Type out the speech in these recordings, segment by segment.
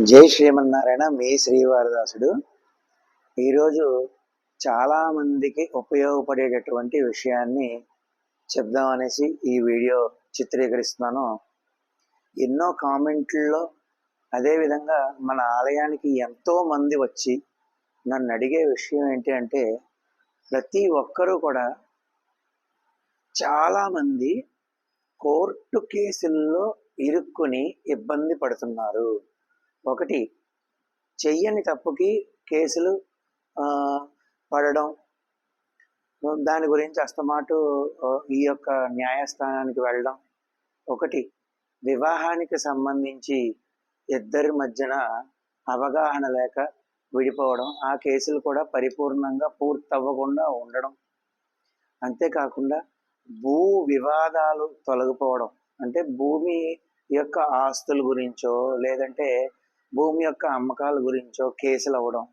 జై శ్రీమన్నారాయణ మీ శ్రీవారదాసుడు. ఈరోజు చాలామందికి ఉపయోగపడేటటువంటి విషయాన్ని చెప్దామనేసి ఈ వీడియో చిత్రీకరిస్తున్నాను. ఎన్నో కామెంట్లలో అదేవిధంగా మన ఆలయానికి ఎంతో మంది వచ్చి నన్ను అడిగే విషయం ఏంటి అంటే ప్రతి ఒక్కరూ కూడా చాలామంది కోర్టు కేసుల్లో ఇరుక్కుని ఇబ్బంది పడుతున్నారు. ఒకటి చెయ్యని తప్పుకి కేసులు పడడం. దాని గురించి అస్తమాటు ఈ యొక్క న్యాయస్థానానికి వెళ్ళడం. ఒకటి వివాహానికి సంబంధించి ఇద్దరి మధ్యన అవగాహన లేక విడిపోవడం. ఆ కేసులు కూడా పరిపూర్ణంగా పూర్తవ్వకుండా ఉండడం. అంతేకాకుండా భూ వివాదాలు తొలగిపోవడం. అంటే భూమి యొక్క ఆస్తుల గురించో లేదంటే భూమి యొక్క అమ్మకాల గురించో కేసులు అవ్వడం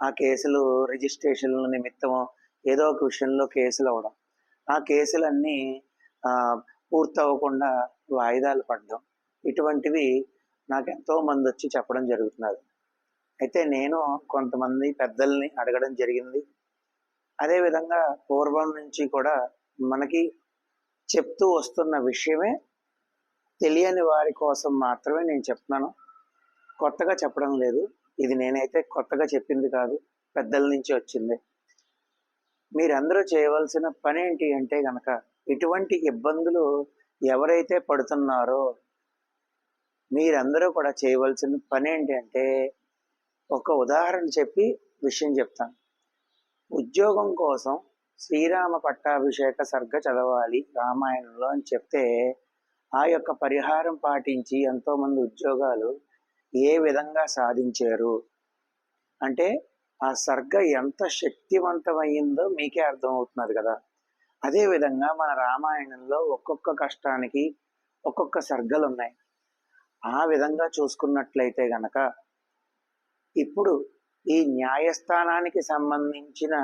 ఆ కేసులు రిజిస్ట్రేషన్ల నిమిత్తమో ఏదో ఒక విషయంలో కేసులు అవ్వడం. ఆ కేసులన్నీ పూర్తవ్వకుండా వాయిదాలు పడడం. ఇటువంటివి నాకు ఎంతో మంది వచ్చి చెప్పడం జరుగుతున్నది. అయితే నేను కొంతమంది పెద్దల్ని అడగడం జరిగింది. అదేవిధంగా పూర్వం నుంచి కూడా మనకి చెప్తూ వస్తున్న విషయమే తెలియని వారి కోసం మాత్రమే నేను చెప్తున్నాను. కొత్తగా చెప్పడం లేదు. ఇది నేనైతే కొత్తగా చెప్పింది కాదు. పెద్దల నుంచి వచ్చింది. మీరందరూ చేయవలసిన పని ఏంటి అంటే గనక ఇటువంటి ఇబ్బందులు ఎవరైతే పడుతున్నారో మీరందరూ కూడా చేయవలసిన పని ఏంటి అంటే ఒక ఉదాహరణ చెప్పి విషయం చెప్తాను. ఉద్యోగం కోసం శ్రీరామ పట్టాభిషేక సర్గ చదవాలి రామాయణంలో అని చెప్తే ఆ యొక్క పరిహారం పాటించి ఎంతోమంది ఉద్యోగాలు ఏ విధంగా సాధించారు? అంటే ఆ సర్గ ఎంత శక్తివంతమైందో మీకే అర్థమవుతున్నది కదా. అదే విధంగా మన రామాయణంలో ఒక్కొక్క కష్టానికి ఒక్కొక్క సర్గలు ఉన్నాయి ఆ విధంగా చూసుకున్నట్లయితే గనక ఇప్పుడు ఈ న్యాయస్థానానికి సంబంధించిన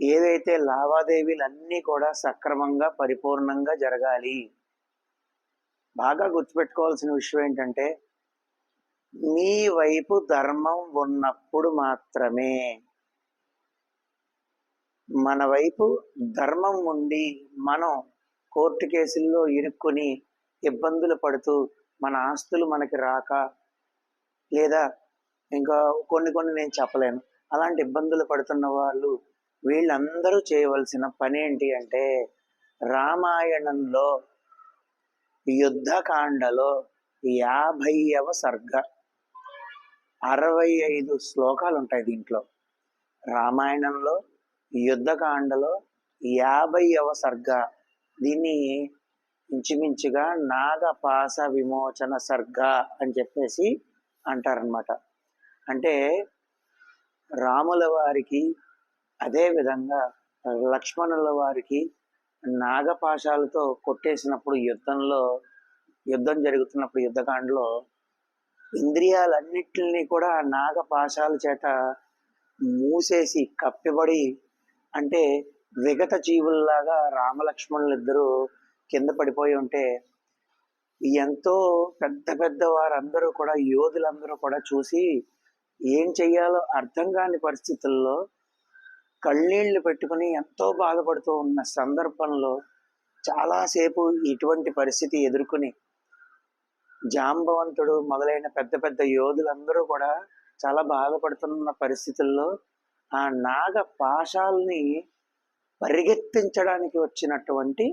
ఏదైతే లావాదేవీలు అన్నీ కూడా సక్రమంగా పరిపూర్ణంగా జరగాలి. బాగా గుర్తుపెట్టుకోవాల్సిన విషయం ఏంటంటే మీ వైపు ధర్మం ఉన్నప్పుడు మాత్రమే. మన వైపు ధర్మం ఉండి మనం కోర్టు కేసుల్లో ఇరుక్కుని ఇబ్బందులు పడుతూ మన ఆస్తులు మనకి రాక లేదా ఇంకా కొన్ని కొన్ని నేను చెప్పలేను. అలాంటి ఇబ్బందులు పడుతున్న వాళ్ళు వీళ్ళందరూ చేయవలసిన పని ఏంటి అంటే రామాయణంలో యుద్ధకాండలో యాభైవ సర్గ అరవై ఐదు శ్లోకాలు ఉంటాయి దీంట్లో. రామాయణంలో యుద్ధకాండలో యాభైవ సర్గ. దీన్ని ఇంచుమించుగా నాగపాస విమోచన సర్గ అని చెప్పేసి అంటారనమాట అంటే రాముల వారికి అదే విధంగా లక్ష్మణుల వారికి నాగపాశాలతో కొట్టేసినప్పుడు యుద్ధంలో యుద్ధం జరుగుతున్నప్పుడు యుద్ధకాండలో ఇంద్రియాలన్నిటిని కూడా నాగపాశాల చేత మూసేసి కప్పిబడి అంటే విగత జీవుల్లాగా రామలక్ష్మణులు ఇద్దరూ కింద పడిపోయి ఉంటే ఎంతో పెద్ద పెద్ద వారందరూ కూడా యోధులందరూ కూడా చూసి ఏం చెయ్యాలో అర్థం కాని పరిస్థితుల్లో కళ్ళీళ్ళు పెట్టుకుని ఎంతో బాధపడుతూ ఉన్న సందర్భంలో చాలాసేపు ఇటువంటి పరిస్థితి ఎదుర్కొని జాంబవంతుడు మొదలైన పెద్ద పెద్ద యోధులందరూ కూడా చాలా బాధపడుతున్న పరిస్థితుల్లో ఆ నాగ పాశాల్ని పరిగెత్తించడానికి వచ్చినటువంటి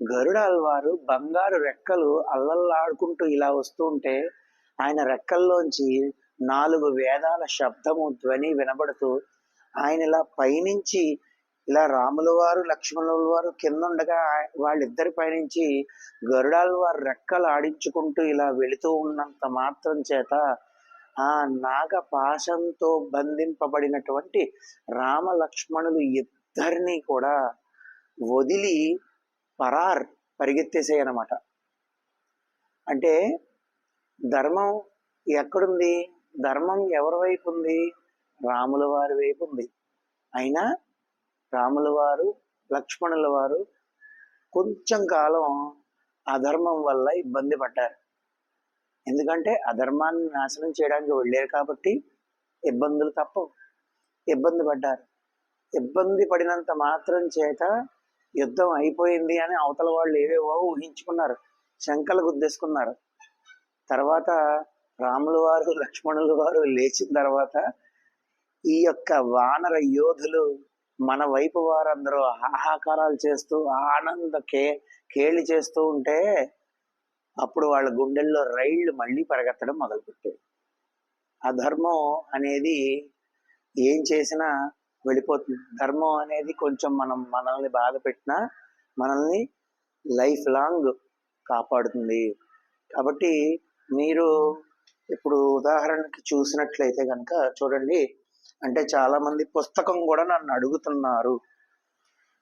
గరుడాల వారు బంగారు రెక్కలు అల్లల్లాడుకుంటూ ఇలా వస్తూ ఉంటే ఆయన రెక్కల్లోంచి నాలుగు వేదాల శబ్దము ధ్వని వినబడుతూ ఆయన ఇలా పైనుంచి ఇలా రాముల వారు లక్ష్మణుల వారు కింద ఉండగా వాళ్ళిద్దరి పైనుంచి గరుడాల వారు రెక్కలు ఆడించుకుంటూ ఇలా వెళుతూ ఉన్నంత మాత్రం చేత ఆ నాగ పాశంతో బంధింపబడినటువంటి రామ లక్ష్మణులు ఇద్దరిని కూడా వదిలి పరార్ పరిగెత్తేసాయి అంటే ధర్మం ఎక్కడుంది? ధర్మం ఎవరి వైపు ఉంది? రాముల వారి వైపు ఉంది. అయినా రాముల వారు లక్ష్మణుల వారు కొంచెం కాలం అధర్మం వల్ల ఇబ్బంది పడ్డారు. ఎందుకంటే అధర్మాన్ని నాశనం చేయడానికి వెళ్ళారు కాబట్టి ఇబ్బందులు తప్పవు. ఇబ్బంది పడ్డారు. ఇబ్బంది పడినంత మాత్రం చేత యుద్ధం అయిపోయింది అని అవతల వాళ్ళు ఏవేవో ఊహించుకున్నారు. శంకలు గుద్దేసుకున్నారు. తర్వాత రాముల వారు లక్ష్మణుల వారు లేచిన తర్వాత ఈ యొక్క వానర యోధులు మన వైపు వారందరూ హాహాకారాలు చేస్తూ ఆనంద కే కేళి చేస్తూ ఉంటే అప్పుడు వాళ్ళ గుండెల్లో రైళ్ళు మళ్ళీ పరిగెత్తడం మొదలుపెట్టాయి. ధర్మం అనేది ఏం చేసినా వెళ్ళిపోతుంది. ధర్మం అనేది కొంచెం మనం మనల్ని బాధ పెట్టినా మనల్ని లైఫ్ లాంగ్ కాపాడుతుంది. కాబట్టి మీరు ఇప్పుడు ఉదాహరణకి చూసినట్లయితే కనుక చూడండి అంటే చాలా మంది పుస్తకం కూడా నన్ను అడుగుతున్నారు.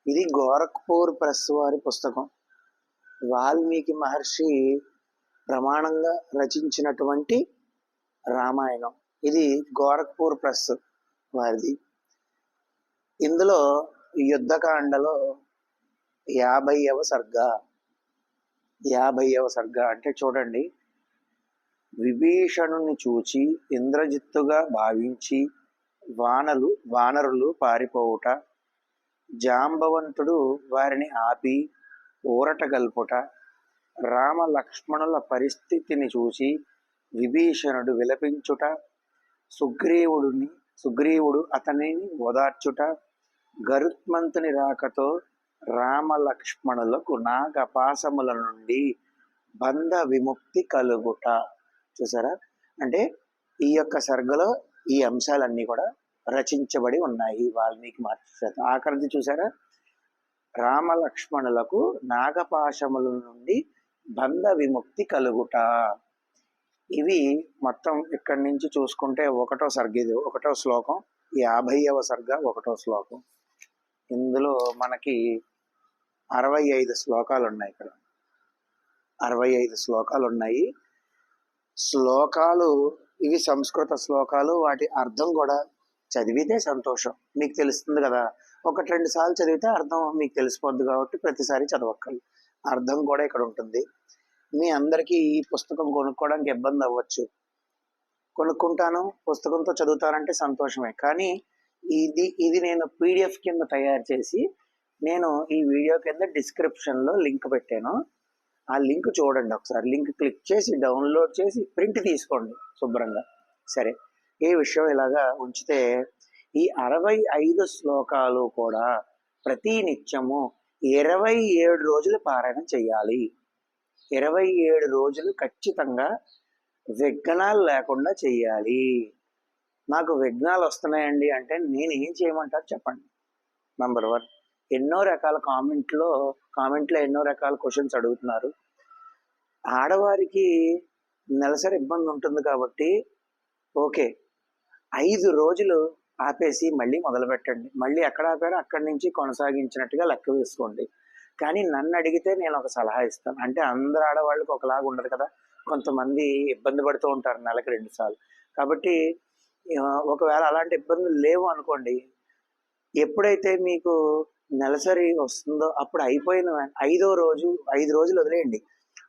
ఇది గోరఖ్పూర్ ప్రెస్ వారి పుస్తకం. వాల్మీకి మహర్షి ప్రమాణంగా రచించినటువంటి రామాయణం. ఇది గోరఖ్పూర్ ప్రెస్ వారిది. ఇందులో యుద్ధకాండలో యాభైవ సర్గ. యాభైవ సర్గ అంటే చూడండి. విభీషణుని చూచి ఇంద్రజిత్తుగా భావించి వానలు వానరులు పారిపోవుట జాంబవంతుడు వారిని ఆపి ఊరట గల్పుట రామ లక్ష్మణుల పరిస్థితిని చూసి విభీషణుడు విలపించుట సుగ్రీవుడిని సుగ్రీవుడు అతనిని ఓదార్చుట గరుత్మంతుని రాకతో రామ లక్ష్మణులకు నాగపాసముల నుండి బంధ విముక్తి కలుగుట. చూసారా? అంటే ఈ యొక్క సర్గలో ఈ అంశాలన్నీ కూడా రచించబడి ఉన్నాయి. వాల్మీకి మహర్షి ఆఖరిది చూసారా? రామలక్ష్మణులకు నాగపాశముల నుండి బంధ విముక్తి కలుగుట. ఇవి మొత్తం ఇక్కడి నుంచి చూసుకుంటే ఒకటో సర్గ ఇది. ఒకటో శ్లోకం. యాభైవ సర్గ ఒకటో శ్లోకం. ఇందులో మనకి అరవై ఐదు శ్లోకాలు ఉన్నాయి ఇక్కడ. అరవై ఐదు శ్లోకాలు ఉన్నాయి. శ్లోకాలు ఇవి సంస్కృత శ్లోకాలు వాటి అర్థం కూడా చదివితే సంతోషం. మీకు తెలుస్తుంది కదా ఒకటి రెండు సార్లు చదివితే అర్థం మీకు తెలిసిపోద్ది కాబట్టి ప్రతిసారి చదవక్కర్లేదు. అర్థం కూడా ఇక్కడ ఉంటుంది. మీ అందరికీ ఈ పుస్తకం కొనుక్కోవడానికి ఇబ్బంది అవ్వచ్చు. కొనుక్కుంటాను పుస్తకంతో చదువుతానంటే సంతోషమే. కానీ ఇది ఇది నేను పీడిఎఫ్ కింద తయారు చేసి నేను ఈ వీడియో కింద డిస్క్రిప్షన్లో లింక్ పెట్టాను. ఆ లింక్ చూడండి ఒకసారి. లింక్ క్లిక్ చేసి డౌన్లోడ్ చేసి ప్రింట్ తీసుకోండి శుభ్రంగా. సరే. ఈ విషయం ఇలాగా ఉంచితే ఈ అరవై ఐదు శ్లోకాలు కూడా ప్రతి నిత్యము ఇరవై ఏడు రోజులు పారాయణం చేయాలి. ఇరవై ఏడు రోజులు ఖచ్చితంగా విఘ్నాలు లేకుండా చేయాలి. నాకు విఘ్నాలు వస్తున్నాయండి అంటే నేను ఏం చేయమంటారు చెప్పండి. నంబర్ వన్ ఎన్నో రకాల కామెంట్లో కామెంట్లో ఎన్నో రకాల క్వశ్చన్స్ అడుగుతున్నారు. ఆడవారికి నెలసరి ఇబ్బంది ఉంటుంది కాబట్టి ఓకే ఐదు రోజులు ఆపేసి మళ్ళీ మొదలుపెట్టండి. మళ్ళీ ఎక్కడ ఆపారో అక్కడి నుంచి కొనసాగించినట్టుగా లెక్క వేసుకోండి. కానీ నన్ను అడిగితే నేను ఒక సలహా ఇస్తాను. అంటే అందరు ఆడవాళ్ళకి ఒకలాగా ఉండదు కదా. కొంతమంది ఇబ్బంది పడుతూ ఉంటారు నెలకు రెండు సార్లు. కాబట్టి ఒకవేళ అలాంటి ఇబ్బందులు లేవు అనుకోండి ఎప్పుడైతే మీకు నెలసరి వస్తుందో అప్పుడు అయిపోయిన ఐదో రోజు ఐదు రోజులు వదిలేయండి.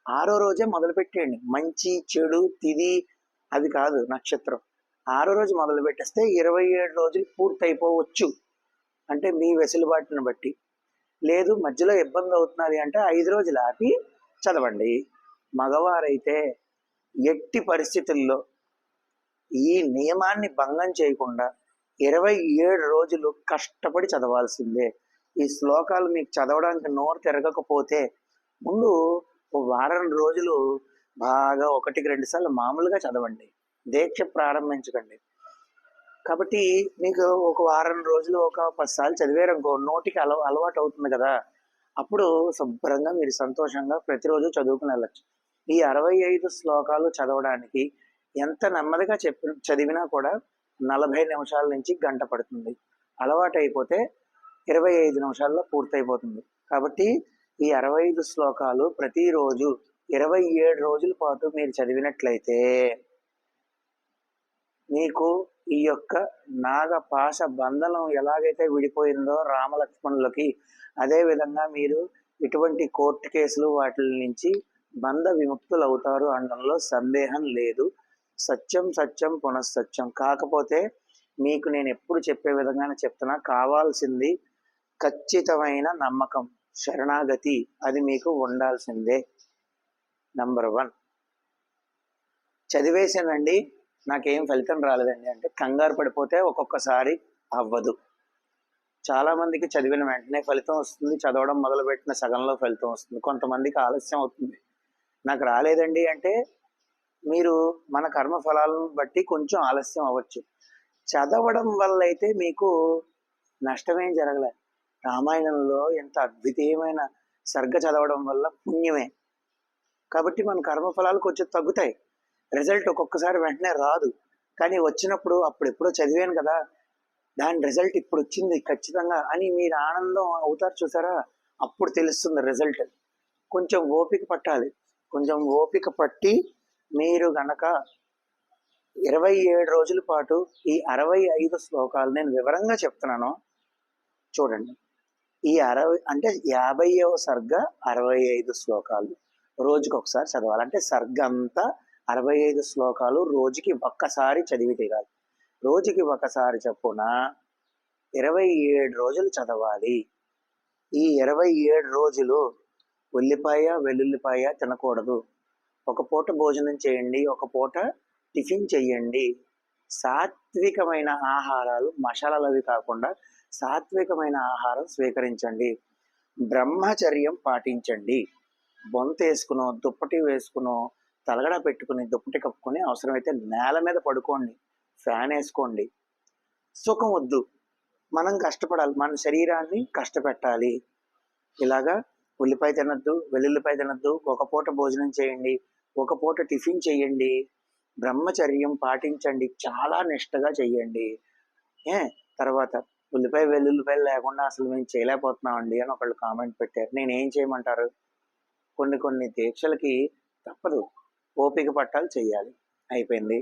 ఆరో రోజే మొదలు పెట్టేయండి మంచి చెడు తిది అది కాదు నక్షత్రం. ఆరో రోజు మొదలు పెట్టేస్తే ఇరవై ఏడు రోజులు పూర్తయిపోవచ్చు. అంటే మీ వెసులుబాటుని బట్టి. లేదు మధ్యలో ఇబ్బంది అవుతున్నది అంటే ఐదు రోజులు ఆపి చదవండి. మగవారైతే ఎట్టి పరిస్థితుల్లో ఈ నియమాన్ని భంగం చేయకుండా ఇరవై ఏడు రోజులు కష్టపడి చదవాల్సిందే. ఈ శ్లోకాలు మీకు చదవడానికి నోరు తిరగకపోతే ముందు వారం రోజులు బాగా ఒకటికి రెండు సార్లు మామూలుగా చదవండి. దీక్ష ప్రారంభించకండి. కాబట్టి మీకు ఒక వారం రోజులు ఒక పది సార్లు చదివారు అనుకో నోటికి అలవా అలవాటు అవుతుంది కదా. అప్పుడు శుభ్రంగా మీరు సంతోషంగా ప్రతిరోజు చదువుకుని వెళ్ళచ్చు. ఈ అరవై ఐదు శ్లోకాలు చదవడానికి ఎంత నెమ్మదిగా చెప్పి చదివినా కూడా నలభై నిమిషాల నుంచి గంట పడుతుంది. అలవాటు అయిపోతే ఇరవై ఐదు నిమిషాల్లో పూర్తయిపోతుంది. కాబట్టి ఈ అరవై ఐదు శ్లోకాలు ప్రతిరోజు ఇరవై ఏడు రోజుల పాటు మీరు చదివినట్లయితే మీకు ఈ యొక్క నాగపాశ బంధనం ఎలాగైతే విడిపోయిందో రామలక్ష్మణులకి అదే విధంగా మీరు ఇటువంటి కోర్టు కేసులు వాటి నుంచి బంధ విముక్తులు అవుతారు అనడంలో సందేహం లేదు. సత్యం సత్యం పునఃసత్యం. కాకపోతే మీకు నేను ఎప్పుడు చెప్పే విధంగానే చెప్తున్నా కావాల్సింది ఖచ్చితమైన నమ్మకం శరణాగతి అది మీకు ఉండాల్సిందే. నంబర్ వన్ చదివేసానండి నాకేం ఫలితం రాలేదండి. అంటే కంగారు పడిపోతే ఒక్కొక్కసారి అవ్వదు. చాలామందికి చదివిన వెంటనే ఫలితం వస్తుంది చదవడం మొదలుపెట్టిన సగంలో ఫలితం వస్తుంది. కొంతమందికి ఆలస్యం అవుతుంది. నాకు రాలేదండి అంటే మీరు మన కర్మ ఫలాలను బట్టి కొంచెం ఆలస్యం అవ్వచ్చు. చదవడం వల్ల అయితే మీకు నష్టమేం జరగలేదు రామాయణంలో ఎంత అద్వితీయమైన సర్గ చదవడం వల్ల పుణ్యమే. కాబట్టి మన కర్మఫలాలు కొంచెం తగ్గుతాయి. రిజల్ట్ ఒక్కొక్కసారి వెంటనే రాదు. కానీ వచ్చినప్పుడు అప్పుడు ఎప్పుడో చదివాను కదా దాని రిజల్ట్ ఇప్పుడు వచ్చింది ఖచ్చితంగా అని మీరు ఆనందం అవుతారు చూసారా? అప్పుడు తెలుస్తుంది రిజల్ట్. కొంచెం ఓపిక పట్టాలి. కొంచెం ఓపిక పట్టి మీరు గనక ఇరవై ఏడు రోజుల పాటు ఈ అరవై ఐదు శ్లోకాలు నేను వివరంగా చెప్తున్నాను. చూడండి. ఈ అరవై అంటే యాభైవ సర్గ అరవై ఐదు శ్లోకాలు రోజుకి ఒకసారి చదవాలి. అంటే సర్గ అంతా అరవై ఐదు శ్లోకాలు రోజుకి ఒక్కసారి చదివి తీరాలి. రోజుకి ఒకసారి చొప్పున ఇరవై ఏడు రోజులు చదవాలి. ఈ ఇరవై ఏడు రోజులు ఉల్లిపాయ వెల్లుల్లిపాయ తినకూడదు. ఒక పూట భోజనం చేయండి ఒక పూట టిఫిన్ చేయండి సాత్వికమైన ఆహారాలు మసాలాలవి కాకుండా సాత్వికమైన ఆహారం స్వీకరించండి. బ్రహ్మచర్యం పాటించండి. బొంత వేసుకునో దుప్పటి వేసుకునో తలగడ పెట్టుకుని దుప్పటి కప్పుకొని అవసరమైతే నేల మీద పడుకోండి. ఫ్యాన్ వేసుకోండి. సుఖం వద్దు. మనం కష్టపడాలి. మన శరీరాన్ని కష్టపెట్టాలి. ఇలాగా ఉల్లిపాయ తినద్దు వెల్లుల్లిపాయ తినద్దు ఒక పూట భోజనం చేయండి ఒక పూట టిఫిన్ చేయండి. బ్రహ్మచర్యం పాటించండి. చాలా నిష్టగా చెయ్యండి ఏ? తర్వాత ఉల్లిపాయ వెల్లుల్లిపాయలు లేకుండా అసలు మేము చేయలేకపోతున్నామండి అని ఒకళ్ళు కామెంట్ పెట్టారు. నేను ఏం చేయమంటారు? కొన్ని కొన్ని దీక్షలకి తప్పదు. ఓపిక పట్టాలు చేయాలి. అయిపోయింది.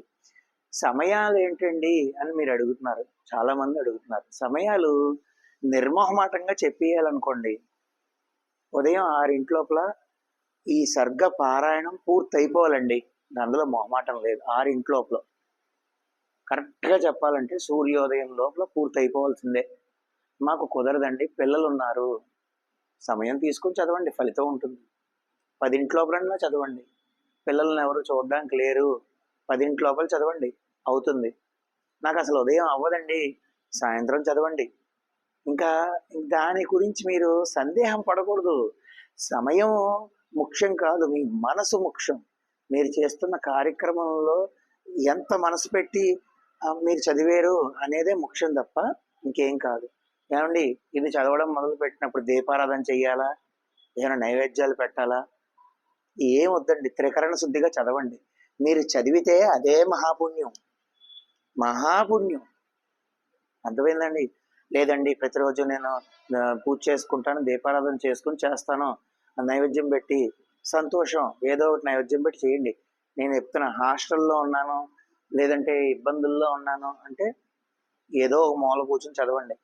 సమయాలు ఏంటండి అని మీరు అడుగుతున్నారు. చాలా మంది అడుగుతున్నారు. సమయాలు నిర్మోహమాటంగా చెప్పేయాలనుకోండి ఉదయం ఆరింటి లోపల ఈ సర్గ పారాయణం పూర్తయిపోవాలండి. అందులో మొహమాటం లేదు. ఆరింటి లోపల. కరెక్ట్గా చెప్పాలంటే సూర్యోదయం లోపల పూర్తి అయిపోవాల్సిందే మాకు కుదరదండి పిల్లలు ఉన్నారు సమయం తీసుకొని చదవండి ఫలితం ఉంటుంది. పదింటి లోపలన్నా చదవండి. పిల్లల్ని ఎవరు చూడడానికి లేరు. పదింటి లోపల చదవండి అవుతుంది. నాకు అసలు ఉదయం అవ్వదండి సాయంత్రం చదవండి. ఇంకా దాని గురించి మీరు సందేహం పడకూడదు. సమయం ముఖ్యం కాదు మీ మనసు ముఖ్యం. మీరు చేస్తున్న కార్యక్రమంలో ఎంత మనసు పెట్టి మీరు చదివారు అనేదే ముఖ్యం తప్ప ఇంకేం కాదు. ఏమండి ఇది చదవడం మొదలు పెట్టినప్పుడు దీపారాధన చెయ్యాలా? ఏమైనా నైవేద్యాలు పెట్టాలా? ఏం వద్దండి త్రికరణ శుద్ధిగా చదవండి. మీరు చదివితే అదే మహాపుణ్యం. మహాపుణ్యం. అర్థమైందండి? లేదండి ప్రతిరోజు నేను పూజ చేసుకుంటాను దీపారాధన చేసుకుని చేస్తాను. నైవేద్యం పెట్టి సంతోషం. ఏదో ఒకటి నైవేద్యం పెట్టి చేయండి. నేను చెప్తున్నా హాస్టల్లో ఉన్నాను లేదంటే ఇబ్బందుల్లో ఉన్నాను అంటే ఏదో ఒక మూల కూర్చొని చదవండి.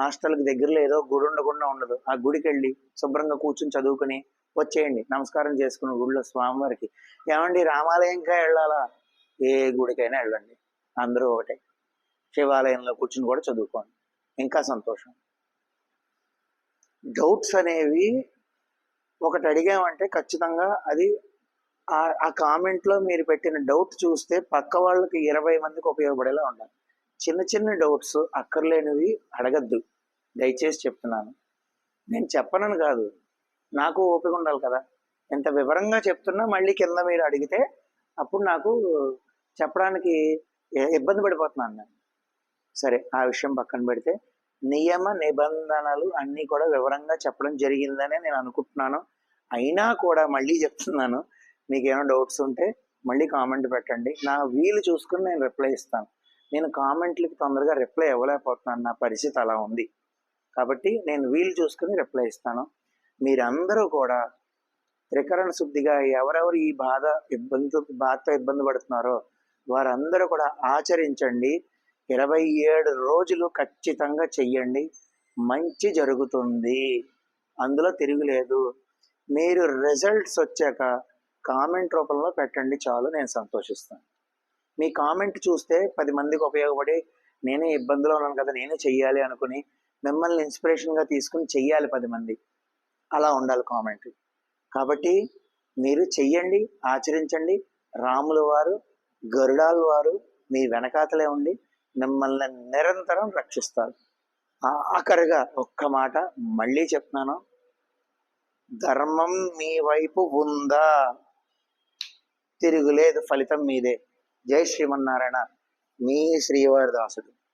హాస్టల్కి దగ్గరలో ఏదో గుడి ఉండకుండా ఉండదు. ఆ గుడికి వెళ్ళి శుభ్రంగా కూర్చొని చదువుకుని వచ్చేయండి. నమస్కారం చేసుకుని గుడిలో స్వామివారికి. ఏమండి రామాలయంకా వెళ్ళాలా? ఏ గుడికైనా వెళ్ళండి. అందరూ ఒకటే. శివాలయంలో కూర్చుని కూడా చదువుకోండి. ఇంకా సంతోషం. డౌట్స్ అనేవి ఒకటి అడిగామంటే ఖచ్చితంగా అది ఆ కామెంట్లో మీరు పెట్టిన డౌట్ చూస్తే పక్క వాళ్ళకి ఇరవై మందికి ఉపయోగపడేలా ఉండాలి. చిన్న చిన్న డౌట్స్ అక్కర్లేనివి అడగద్దు. దయచేసి చెప్తున్నాను. నేను చెప్పనని కాదు. నాకు ఓపిక ఉండాలి కదా. ఎంత వివరంగా చెప్తున్నా మళ్ళీ కింద మీరు అడిగితే అప్పుడు నాకు చెప్పడానికి ఇబ్బంది పడిపోతున్నాను నేను. సరే ఆ విషయం పక్కన పెడితే నియమ నిబంధనలు అన్నీ కూడా వివరంగా చెప్పడం జరిగిందనే నేను అనుకుంటున్నాను. అయినా కూడా మళ్ళీ చెప్తున్నాను. మీకు ఏమైనా డౌట్స్ ఉంటే మళ్ళీ కామెంట్ పెట్టండి. నా వీలు చూసుకుని నేను రిప్లై ఇస్తాను. నేను కామెంట్లకి తొందరగా రిప్లై ఇవ్వలేకపోతున్నాను నా పరిస్థితి అలా ఉంది. కాబట్టి నేను వీలు చూసుకుని రిప్లై ఇస్తాను. మీరందరూ కూడా త్రికరణ శుద్ధిగా ఎవరెవరు ఈ బాధ ఇబ్బంది బాధతో ఇబ్బంది పడుతున్నారో వారందరూ కూడా ఆచరించండి. ఇరవై ఏడు రోజులు ఖచ్చితంగా చెయ్యండి. మంచి జరుగుతుంది. అందులో తిరుగులేదు. మీరు రిజల్ట్స్ వచ్చాక కామెంట్ రూపంలో పెట్టండి చాలు నేను సంతోషిస్తాను. మీ కామెంట్ చూస్తే పది మందికి ఉపయోగపడి నేనే ఇబ్బందిలో ఉన్నాను కదా నేనే చెయ్యాలి అనుకుని మిమ్మల్ని ఇన్స్పిరేషన్గా తీసుకుని చెయ్యాలి పది మంది. అలా ఉండాలి కామెంట్ కాబట్టి మీరు చెయ్యండి ఆచరించండి. రాముల వారు గరుడాల వారు మీ వెనకాతలే ఉండి మిమ్మల్ని నిరంతరం రక్షిస్తారు. ఆఖరిగా ఒక్క మాట మళ్ళీ చెప్తున్నాను. ధర్మం మీ వైపు ఉందా? తిరుగులేదు ఫలితం మీదే. జై శ్రీమన్నారాయణ. మీ శ్రీవారి దాసుడు.